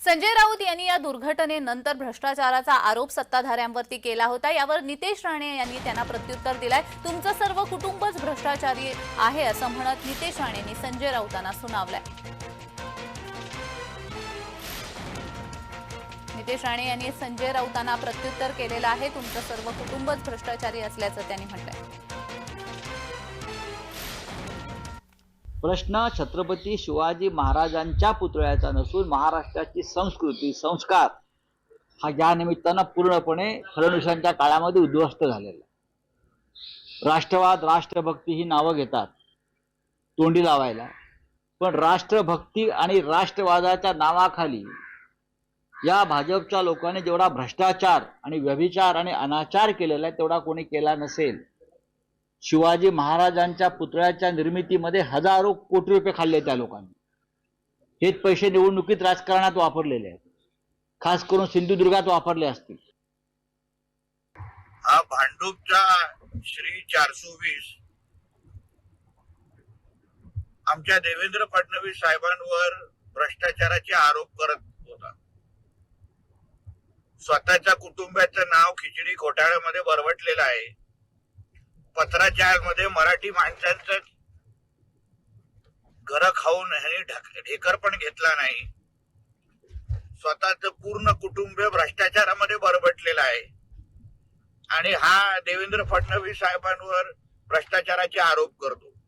संजय राऊत यांनी या दुर्घटनेनंतर भ्रष्टाचाराचा आरोप सत्ताधाऱ्यांवरती केला होता. यावर नितेश राणे यांनी त्यांना प्रत्युत्तर दिलाय. तुमचं सर्व कुटुंबच भ्रष्टाचारी आहे असं म्हणत नितेश राणेंनी संजय राऊतांना सुनावलंय. नितेश राणे यांनी संजय राऊतांना प्रत्युत्तर केलेलं आहे. तुमचं सर्व कुटुंबच भ्रष्टाचारी असल्याचं त्यांनी म्हटलंय. प्रश्न छत्रपती शिवाजी महाराजांच्या पुतळ्याचा नसून महाराष्ट्राची संस्कृती संस्कार हा या निमित्तानं पूर्णपणे फडणवीसांच्या काळामध्ये उद्ध्वस्त झालेला राष्ट्रवाद राष्ट्रभक्ती ही नावं घेतात तोंडी लावायला. पण राष्ट्रभक्ती आणि राष्ट्रवादाच्या नावाखाली या भाजपच्या लोकांनी जेवढा भ्रष्टाचार आणि व्यभिचार आणि अनाचार केलेला आहे तेवढा कोणी केला नसेल. शिवाजी महाराजांच्या पुतळ्याच्या निर्मितीमध्ये हजारो कोटी रुपये खाल्ले त्या लोकांनी. हेच पैसे निवडणुकीत राजकारणात वापरलेले आहेत. खास करून सिंधुदुर्गात वापरले असतील. हा भांडूपचा श्री चारशे वीस. आमच्या देवेंद्र फडणवीस साहेबांवर भ्रष्टाचाराचे आरोप करत होता. स्वतःच्या कुटुंबाचं नाव खिचडी घोटाळ्यामध्ये बरवटलेलं आहे. पत्राचारमध्ये मराठी माणसांचं घर खाऊन ह्यांनी ढेकर पण घेतला नाही. स्वतःच पूर्ण कुटुंब भ्रष्टाचारामध्ये बरबटलेलं आहे. आणि हा देवेंद्र फडणवीस साहेबांवर भ्रष्टाचाराचे आरोप करतो.